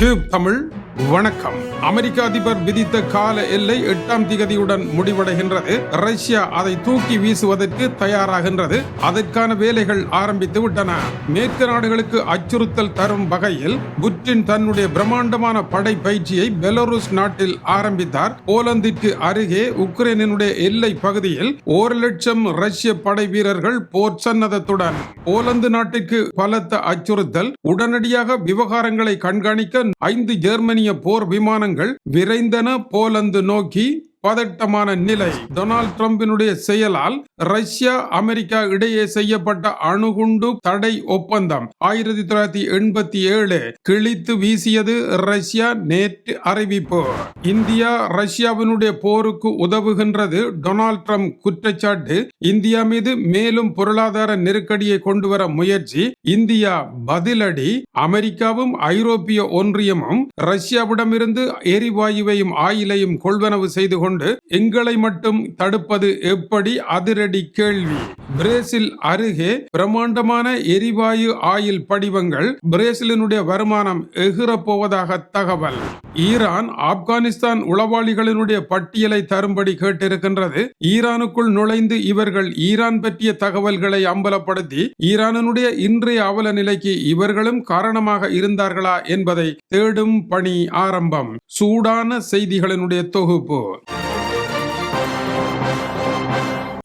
Tube Tamil வணக்கம். அமெரிக்க அதிபர் விதித்த கால எல்லை எட்டாம் திகதியுடன் முடிவடைகின்றது. ரஷ்யா அதை தூக்கி வீசுவதற்கு தயாராகின்றது. அதற்கான வேலைகள் ஆரம்பித்து விட்டன. மேற்கு நாடுகளுக்கு அச்சுறுத்தல் தரும் வகையில் புட்டின் தன்னுடைய பிரம்மாண்டமான படை பயிற்சியை பெலருஸ் நாட்டில் ஆரம்பித்தார். போலந்திற்கு அருகே உக்ரைனினுடைய எல்லை பகுதியில் ஒரு லட்சம் ரஷ்ய படை வீரர்கள் போர் சன்னதத்துடன் போலந்து நாட்டிற்கு பலத்த அச்சுறுத்தல் உடனடியாக விவகாரங்களை கண்காணிக்க ஐந்து ஜெர்மனிய போர் விமானங்கள் விரைந்தன போலந்து நோக்கி பதட்டமான நிலை. டொனால்ட் ட்ரம்பினுடைய செயலால் ரஷ்யா அமெரிக்கா இடையே செய்யப்பட்ட அணுகுண்டு தடை ஒப்பந்தம் ஆயிரத்தி தொள்ளாயிரத்தி எண்பத்தி ஏழு கிழித்து வீசியது ரஷ்யா நேற்று அறிவிப்பு. இந்தியா ரஷ்யாவினுடைய போருக்கு உதவுகின்றது டொனால்ட் ட்ரம்ப் குற்றச்சாட்டு. இந்தியா மீது மேலும் பொருளாதார நெருக்கடியை கொண்டு வர முயற்சி. இந்தியா பதிலடி. அமெரிக்காவும் ஐரோப்பிய ஒன்றியமும் ரஷ்யாவிடமிருந்து எரிவாயுவையும் ஆயிலையும் கொள்வனவு செய்து கொண்டு எங்களை மட்டும் தடுப்பது எப்படி? அதிரடி கேள்வி. பிரேசில் அருகே பிரம்மாண்டமான எரிவாயு ஆயில் படிவங்கள் பிரேசிலினுடைய வருமானம் எகிரப்போவதாக தகவல். ஈரான் ஆப்கானிஸ்தான் உளவாளிகளினுடைய பட்டியலை தரும்படி கேட்டிருக்கின்றது. ஈரானுக்குள் நுழைந்து இவர்கள் ஈரான் பற்றிய தகவல்களை அம்பலப்படுத்தி ஈரானினுடைய இன்றைய அவல நிலைக்கு இவர்களும் காரணமாக இருந்தார்களா என்பதை தேடும் பணி ஆரம்பம். சூடான செய்திகளினுடைய தொகுப்பு.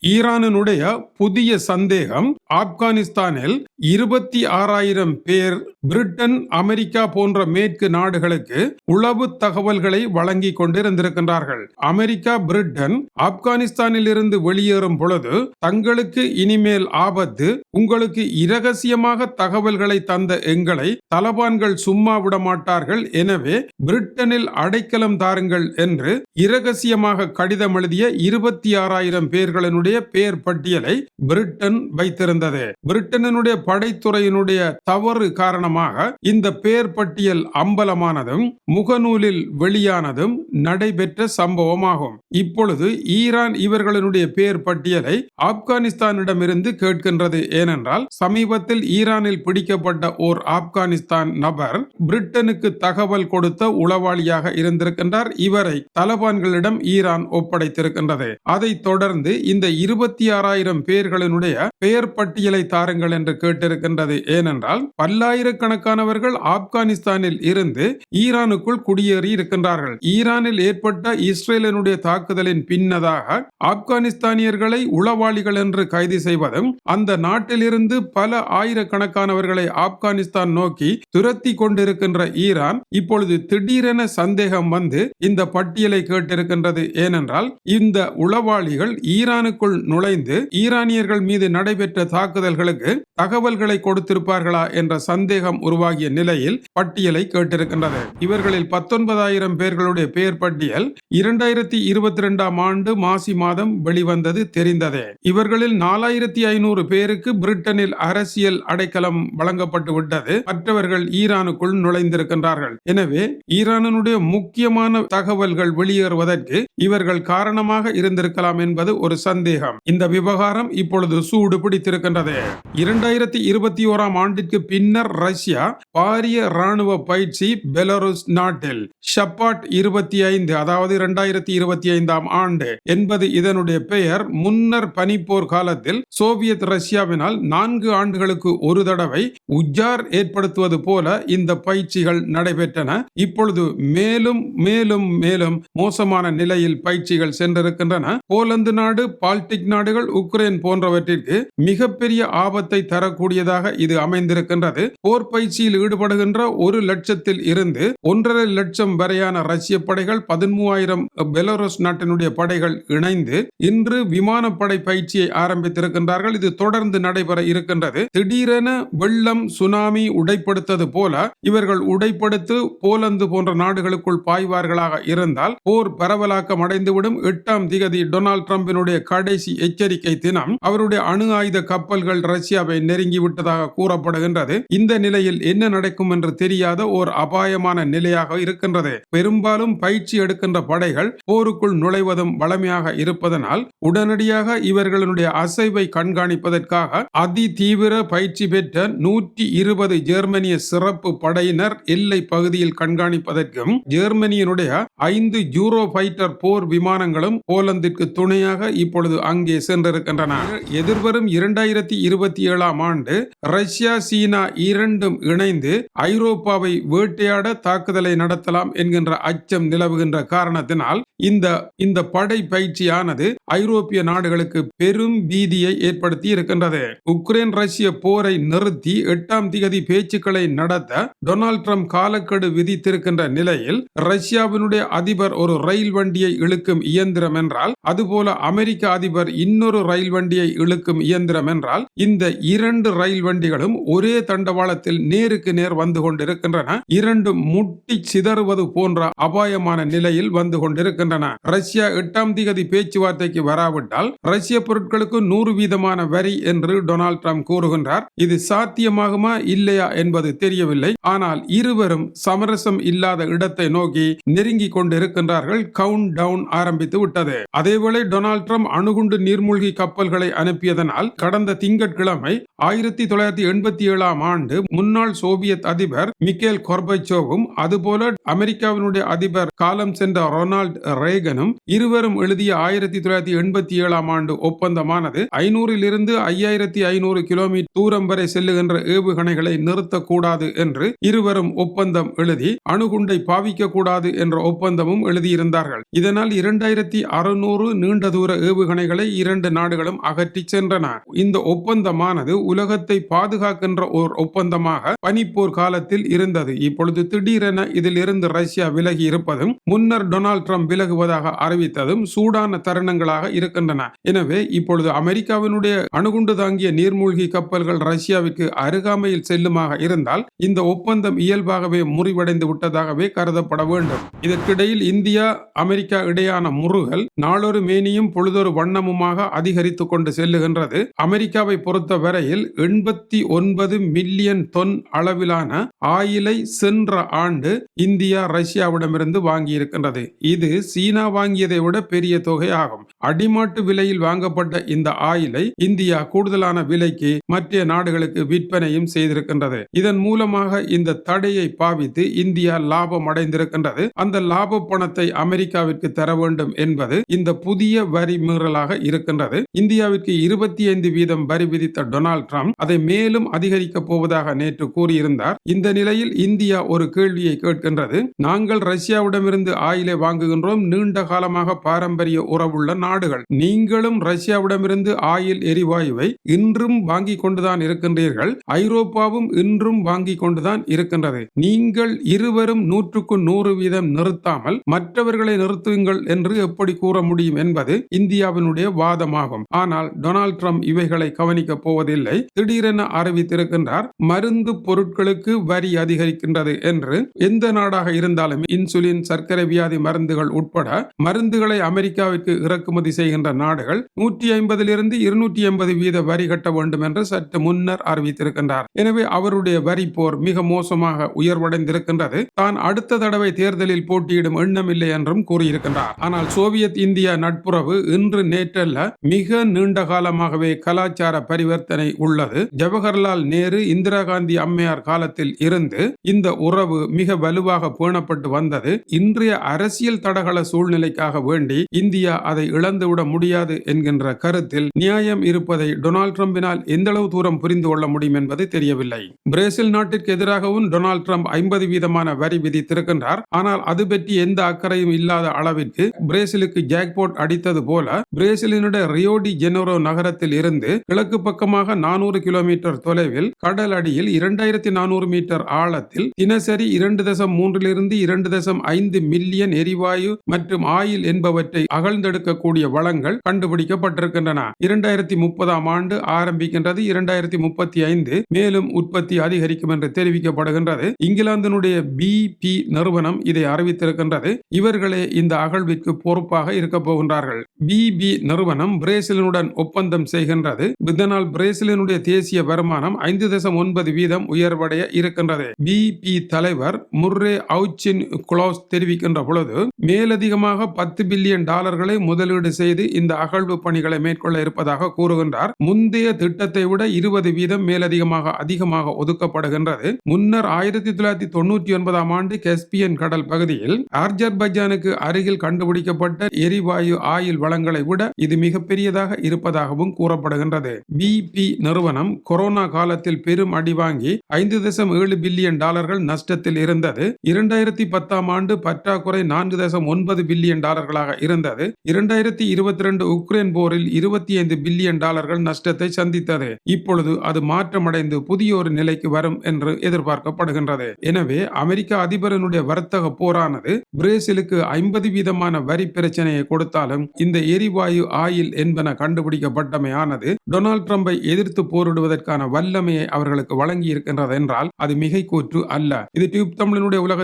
ஈரானினுடைய புதிய சந்தேகம் ஆப்கானிஸ்தானில் இருபத்தி ஆறாயிரம் பேர் பிரிட்டன் அமெரிக்கா போன்ற மேற்கு நாடுகளுக்கு உளவு தகவல்களை வழங்கி கொண்டிருந்திருக்கின்றார்கள். அமெரிக்கா பிரிட்டன் ஆப்கானிஸ்தானில் இருந்து வெளியேறும் பொழுது தங்களுக்கு இனிமேல் ஆபத்து உங்களுக்கு இரகசியமாக தகவல்களை தந்த எங்களை தலபான்கள் சும்மா விட மாட்டார்கள். எனவே பிரிட்டனில் அடைக்கலம் தாருங்கள் என்று இரகசியமாக கடிதம் எழுதிய இருபத்தி ஆறாயிரம் பேர்களினுடைய பேர் பட்டியலை பிரிட்டன் வைத்திருந்தது. பிரிட்டனுடைய படைத்துறையினுடைய தவறு காரணமாக இந்த பேர் பட்டியல் அம்பலமானதும் முகநூலில் வெளியானதும் நடைபெற்ற சம்பவமாகும். இப்பொழுது ஈரான் இவர்களினுடைய பேர் பட்டியலை ஆப்கானிஸ்தானிடமிருந்து கேட்கின்றது. ஏனென்றால் சமீபத்தில் ஈரானில் பிடிக்கப்பட்ட ஓர் ஆப்கானிஸ்தான் நபர் பிரிட்டனுக்கு தகவல் கொடுத்த உளவாளியாக இருந்திருக்கின்றார். இவரை தலபான்களிடம் ஈரான் ஒப்படைத்திருக்கின்றது. அதைத் தொடர்ந்து இந்த இருபத்தி ஆறாயிரம் பேர்களினுடைய பெயர் பட்டியலை தாருங்கள் என்று கேட்டிருக்கின்றது. ஏனென்றால் பல்லாயிரக்கணக்கானவர்கள் ஆப்கானிஸ்தானில் இருந்து ஈரானுக்குள் குடியேறி இருக்கின்றார்கள். ஈரானில் ஏற்பட்ட இஸ்ரேலினுடைய தாக்குதலின் பின்னதாக ஆப்கானிஸ்தானியர்களை உளவாளிகள் என்று கைது செய்வதும் அந்த நாட்டிலிருந்து பல ஆயிரக்கணக்கானவர்களை ஆப்கானிஸ்தான் நோக்கி துரத்தி கொண்டிருக்கின்ற ஈரான் இப்பொழுது திடீரென சந்தேகம் வந்து இந்த பட்டியலை கேட்டிருக்கின்றது. ஏனென்றால் இந்த உளவாளிகள் ஈரானுக்குள் நுழைந்து ஈரானியர்கள் மீது நடைபெற்ற தாக்குதல்களுக்கு தகவல் தகவல்களை கொடுத்திருப்பார்களா என்ற சந்தேகம் உருவாகிய நிலையில் பட்டியலை கேட்டிருக்கின்றது. இவர்களில் பத்தொன்பதாயிரம் பேர்களுடைய பெயர் பட்டியல் இரண்டாயிரத்தி இருபத்தி ரெண்டாம் ஆண்டு மாசி மாதம் வெளிவந்தது தெரிந்ததே. இவர்களில் நாலாயிரத்தி ஐநூறு பேருக்கு பிரிட்டனில் அரசியல் அடைக்கலம் வழங்கப்பட்டு விட்டது. மற்றவர்கள் ஈரானுக்குள் நுழைந்திருக்கின்றார்கள். எனவே ஈரானுடைய முக்கியமான தகவல்கள் வெளியேறுவதற்கு இவர்கள் காரணமாக இருந்திருக்கலாம் என்பது ஒரு சந்தேகம். இந்த விவகாரம் இப்பொழுது சூடு பிடித்திருக்கின்றது இரண்டாயிரத்தி இருபத்தி ஓராம் ஆண்டிற்கு பின்னர் ரஷ்யா பாரிய ராணுவ பயிற்சி பெலருஸ் நாட்டில் ஷப்பாட் இருபத்தி ஐந்து அதாவது இரண்டாயிரத்தி இருபத்தி ஐந்தாம் ஆண்டு. என்பது இதனுடைய பெயர். முன்னர் பனிப்போர் காலத்தில் சோவியத் ரஷ்யாவினால் நான்கு ஆண்டுகளுக்கு ஒரு தடவை உஜார் ஏற்படுத்துவது போல இந்த பயிற்சிகள் நடைபெற்றன. இப்பொழுது மேலும் மேலும் மேலும் மோசமான நிலையில் பயிற்சிகள் சென்றிருக்கின்றன. போலந்து நாடு பால்டிக் நாடுகள் உக்ரைன் போன்றவற்றிற்கு மிகப்பெரிய ஆபத்தை தரக்கூடியதாக இது அமைந்திருக்கின்றது. போர் பயிற்சியில் ஈடுபடுகின்ற ஒரு லட்சத்தில் இருந்து ஒன்றரை லட்சம் வரையான ரஷ்ய படைகள் பதிமூவாயிரம் பெலோரஸ் நாட்டினுடைய படைகள் இணைந்து இன்று விமானப்படை பயிற்சியை ஆரம்பித்திருக்கின்றார்கள். இது தொடர்ந்து நடைபெற இருக்கின்றது. திடீரென வெள்ளம் சுனாமி உடைப்படுத்தது போல இவர்கள் உடைப்படுத்து போலந்து போன்ற நாடுகளுக்குள் பாய்வார்களாக இருந்தால் போர் பரவலாக்கம் அடைந்துவிடும். எட்டாம் திகதி டொனால்ட் டிரம்பினுடைய கடைசி எச்சரிக்கை தினம் அவருடைய அணு ஆயுத கப்பல்கள் ரஷ்யாவை நெருங்கி நெருங்கிவிட்டதாக கூறப்படுகின்றது. இந்த நிலையில் என்ன நடக்கும் என்று தெரியாத ஓர் அபாயமான நிலையாக இருக்கின்றது. பெரும்பாலும் பயிற்சி எடுக்கின்ற படைகள் போருக்குள் நுழைவதும் வளமையாக இருப்பதனால் உடனடியாக இவர்களுடைய அசைவை கண்காணிப்பதற்காக அதி தீவிர பயிற்சி பெற்ற நூற்றி இருபது ஜெர்மனிய சிறப்பு படையினர் எல்லை பகுதியில் கண்காணிப்பதற்கும் ஜெர்மனியினுடைய ஐந்து ஜூரோ ஃபைட்டர் போர் விமானங்களும் போலந்திற்கு துணையாக இப்பொழுது அங்கே சென்றிருக்கின்றன. எதிர்வரும் இரண்டாயிரத்தி இருபத்தி ஏழாம் ஆண்டு ரஷ்யா சீனா இரண்டும் இணைந்து ஐரோப்பாவை வேட்டையாட தாக்குதலை நடத்தலாம் என்கின்ற அச்சம் நிலவுகின்ற காரணத்தினால் இந்த இந்த படை பயிற்சியானது ஐரோப்பிய நாடுகளுக்கு பெரும் பீதியை ஏற்படுத்தி இருக்கின்றது. உக்ரைன் ரஷ்ய போரை நிறுத்தி எட்டாம் திகதி பேச்சுக்களை நடத்த டொனால்ட் ட்ரம்ப் காலக்கெடு விதித்திருக்கின்ற நிலையில் ரஷ்யாவினுடைய அதிபர் ஒரு ரயில் வண்டியை இழுக்கும் இயந்திரம் என்றால் அதுபோல அமெரிக்க அதிபர் இன்னொரு ரயில் வண்டியை இழுக்கும் இயந்திரம் என்றால் இந்த இரண்டு ரயில் வண்டிகளும் ஒரே தண்டவாளத்தில் நேருக்கு நேர் வந்து கொண்டிருக்கின்றன. இரண்டு முட்டி சிதறுவது கொள்வது போன்ற அபாயமான நிலையில் வந்து கொண்டிருக்கின்றன. ரஷ்யா எட்டாம் திகதி பேச்சுவார்த்தைக்கு வராவிட்டால் ரஷ்ய பொருட்களுக்கு நூறு வீதமான வரி என்று டொனால்ட் ட்ரம்ப் கூறுகின்றார். இது சாத்தியமாகுமா இல்லையா என்பது தெரியவில்லை. ஆனால் இருவரும் சமரசம் இல்லாத இடத்தை நோக்கி நெருங்கி கொண்டிருக்கின்றார்கள். கவுண்ட் டவுன் ஆரம்பித்து விட்டது. அதேவேளை டொனால்ட் ட்ரம்ப் அணுகுண்டு நீர்மூழ்கி கப்பல்களை அனுப்பியதனால் கடந்த திங்கட்கிழமை ஆயிரத்தி தொள்ளாயிரத்தி எண்பத்தி ஏழாம் ஆண்டு முன்னாள் சோவியத் அதிபர் மிக்கேல் கொர்பச்சோவும் அதுபோல அமெரிக்க அமெரிக்காவினுடைய அதிபர் காலம் சென்ற ரொனால்ட் ரேகனும் இருவரும் எழுதிய ஆயிரத்தி தொள்ளாயிரத்தி எண்பத்தி ஏழாம் ஆண்டு ஒப்பந்தமானது ஐநூறிலிருந்து ஐயாயிரத்தி ஐநூறு கிலோமீட்டர் தூரம் வரை செல்லுகின்ற ஏவுகணைகளை நிறுத்தக்கூடாது என்று இருவரும் ஒப்பந்தம் எழுதி அணுகுண்டை பாவிக்க கூடாது என்ற ஒப்பந்தமும் எழுதியிருந்தார்கள். இதனால் இரண்டாயிரத்தி அறுநூறு நீண்ட தூர ஏவுகணைகளை இரண்டு நாடுகளும் அகற்றி சென்றன. இந்த ஒப்பந்தமானது உலகத்தை பாதுகாக்கின்ற ஓர் ஒப்பந்தமாக பனிப்போர் காலத்தில் இருந்தது. இப்பொழுது திடீரென இதில் இருந்து ரஷ்யா விலகி இருப்பதும் முன்னர் டொனால்ட் ட்ரம்ப் விலகுவதாக அறிவித்ததும் சூடான தருணங்களாக இருக்கின்றன. எனவே இப்பொழுது அமெரிக்காவினுடைய அணுகுண்டு தாங்கிய நீர்மூழ்கி கப்பல்கள் ரஷ்யாவிற்கு அருகாமையில் செல்லுமாக இருந்தால் இந்த ஒப்பந்தம் இயல்பாகவே முறிவடைந்து விட்டதாகவே கருதப்பட வேண்டும். இதற்கிடையில் இந்தியா அமெரிக்கா இடையான முறுகள் நாளொரு மேனியும் பொழுதொரு வண்ணமுமாக அதிகரித்துக் கொண்டு செல்லுகின்றது. அமெரிக்காவை பொறுத்த வரையில் எண்பத்தி ஒன்பது மில்லியன் தொன் அளவிலான ஆயிலை சென்ற ஆண்டு இந்தியா ரஷ்யாவிடமிருந்து வாங்கியிருக்கின்றது. இது சீனா வாங்கியதை விட பெரிய தொகை ஆகும் அடிமாட்டு விலையில் வாங்கப்பட்ட இந்த ஆயிலை இந்தியா கூடுதலான விலைக்கு மற்ற நாடுகளுக்கு விற்பனையும் செய்திருக்கின்றது. இதன் மூலமாக இந்த தடையை பாவித்து இந்தியா லாபம் அடைந்திருக்கின்றது. அந்த லாப பணத்தை அமெரிக்காவிற்கு தர வேண்டும் என்பது இந்த புதிய வரி மீறலாக இருக்கின்றது. இந்தியாவிற்கு இருபத்தி ஐந்து வீதம் வரி விதித்த டொனால்ட் ட்ரம்ப் அதை மேலும் அதிகரிக்கப் போவதாக நேற்று கூறியிருந்தார். இந்த நிலையில் இந்தியா ஒரு கேள்வியை கேட்கின்றது. நாங்கள் ரஷ்யாவிடமிருந்து ஆயிலை வாங்குகின்றோம். நீண்ட காலமாக பாரம்பரிய உறவுள்ள நாடுகள். நீங்களும் ரஷ்யாவிடமிருந்து ஆயில் எரிவாயுவை இன்றும் வாங்கி கொண்டுதான் இருக்கின்றீர்கள். ஐரோப்பாவும் இன்றும் வாங்கி கொண்டுதான் இருக்கின்றது. நீங்கள் இருவரும் நூற்றுக்கு நூறு வீதம் நிறுத்தாமல் மற்றவர்களை நிறுத்துங்கள் என்று எப்படி கூற முடியும் என்பது இந்தியாவினுடைய வாதமாகும். ஆனால் டொனால்ட் ட்ரம்ப் இவைகளை கவனிக்கப் போவதில்லை. திடீரென அறிவித்திருக்கின்றார் மருந்து பொருட்களுக்கு வரி அதிகரிக்கின்றது என்று. எந்த நாடாக இருந்தாலும் இன்சுலின் சர்க்கரை வியாதி மருந்துகள் உட்பட மருந்துகளை அமெரிக்காவிற்கு இறக்குமதி செய்கின்ற நாடுகள் நூற்றி ஐம்பதிலிருந்து இருநூற்றி ஐம்பது வீத வரி கட்ட வேண்டும் என்று சற்று முன்னர் அறிவித்திருக்கின்றார். எனவே அவருடைய வரி போர் மிக மோசமாக உயர்வடைந்திருக்கின்றது. தான் அடுத்த தடவை தேர்தலில் போட்டியிடும் எண்ணமில்லை என்றும் கூறியிருக்கின்றார். ஆனால் சோவியத் இந்தியா நட்புறவு இன்று நேற்றல்ல மிக நீண்ட காலமாகவே கலாச்சார பரிவர்த்தனை உள்ளது. ஜவஹர்லால் நேரு இந்திரா காந்தி அம்மையார் காலத்தில் இருந்து இந்த உறவு மிக வலுவாக காணப்பட்டு வந்தது. இன்றைய அரசியல் தடகள சூழ்நிலைக்காக வேண்டி இந்தியா அதை இழந்துவிட முடியாது என்கின்ற கருத்தில் நியாயம் இருப்பதை டொனால்ட் ட்ரம்பினால் எந்த அளவு தூரம் புரிந்து கொள்ள முடியும் என்பது தெரியவில்லை. பிரேசில் நாட்டிற்கு எதிராகவும் டொனால்ட் ட்ரம்ப் ஐம்பது வீதமான வரி விதித்திருக்கின்றார். ஆனால் அது பற்றி எந்த அக்கறையும் இல்லாத அளவிற்கு பிரேசிலுக்கு ஜாக்போட் அடித்தது போல பிரேசிலினுடைய ரியோடி ஜெனரோ நகரத்தில் இருந்து கிழக்கு பக்கமாக நானூறு கிலோமீட்டர் தொலைவில் கடல் அடியில் இரண்டாயிரத்தி நானூறு மீட்டர் ஆழத்தில் தினசரி இரண்டு தசம் மூன்றிலிருந்து இருந்து இரண்டு தசம் ஐந்து மில்லியன் எரிவாயு மற்றும் ஆயில் என்பவற்றை அகழ்ந்தெடுக்கக்கூடிய வளங்கள் கண்டுபிடிக்கப்பட்டிருக்கின்றன. இரண்டாயிரத்தி முப்பதாம் ஆண்டு ஆரம்பிக்கின்றது. இரண்டாயிரத்தி முப்பத்தி ஐந்து மேலும் உற்பத்தி அதிகரிக்கும் என்று தெரிவிக்கப்படுகின்றது. அறிவிக்கப்படுகின்றது இங்கிலாந்தினுடைய பிபி நிறுவனம் இதை அறிவித்திருக்கின்றது. இவர்களே இந்த அகழ்விற்கு பொறுப்பாக இருக்க போகின்றார்கள். பிபி நிறுவனம் பிரேசிலினுடன் ஒப்பந்தம் செய்கின்றது. இதனால் பிரேசிலினுடைய தேசிய வருமானம் ஐந்து தசம் ஒன்பது வீதம் உயர்வடைய இருக்கின்றது. பிபி தலைவர் முர்ரே அவு கவுச்சின் குளோஸ் தெரிவிக்கின்ற பொழுது மேலதிகமாக பத்து பில்லியன் டாலர்களை முதலீடு செய்து இந்த அகழ்வு பணிகளை மேற்கொள்ள இருப்பதாக கூறுகின்றார். முந்தைய திட்டத்தை விட இருபது வீதம் மேலதிகமாக அதிகமாக ஒதுக்கப்படுகின்றது. முன்னர் ஆயிரத்தி தொள்ளாயிரத்தி தொண்ணூற்றி ஒன்பதாம் ஆண்டு கெஸ்பியன் கடல் பகுதியில் அர்ஜர்பைஜானுக்கு அருகில் கண்டுபிடிக்கப்பட்ட எரிவாயு ஆயில் வளங்களை விட இது மிகப்பெரியதாக இருப்பதாகவும் கூறப்படுகின்றது. பிபி நிறுவனம் கொரோனா காலத்தில் பெரும் அடி வாங்கி ஐந்து தசம் ஏழு பில்லியன் டாலர்கள் நஷ்டத்தில் இருந்தது. இரண்டு இரண்டாயிரத்தி பத்தாம் ஆண்டு பற்றாக்குறை நான்கு தசம் ஒன்பது பில்லியன் டாலர்களாக இருந்தது. இரண்டாயிரத்தி இருபத்தி ரெண்டு உக்ரைன் போரில் இருபத்தி ஐந்து பில்லியன் டாலர்கள் நஷ்டத்தை சந்தித்தது. இப்பொழுது அது மாற்றமடைந்து புதிய ஒரு நிலைக்கு வரும் என்று எதிர்பார்க்கப்படுகின்றது. எனவே அமெரிக்க அதிபரனுடைய வர்த்தக போரானது பிரேசிலுக்கு ஐம்பது வீதமான வரி பிரச்சனையை கொடுத்தாலும் இந்த எரிவாயு ஆயில் என்பன கண்டுபிடிக்கப்பட்டமையானது டொனால்ட் ட்ரம்பை எதிர்த்து போரிடுவதற்கான வல்லமையை அவர்களுக்கு வழங்கி இருக்கின்றது என்றால் அது மிகை கூற்று அல்ல. இது டியூப் தமிழனுடைய உலக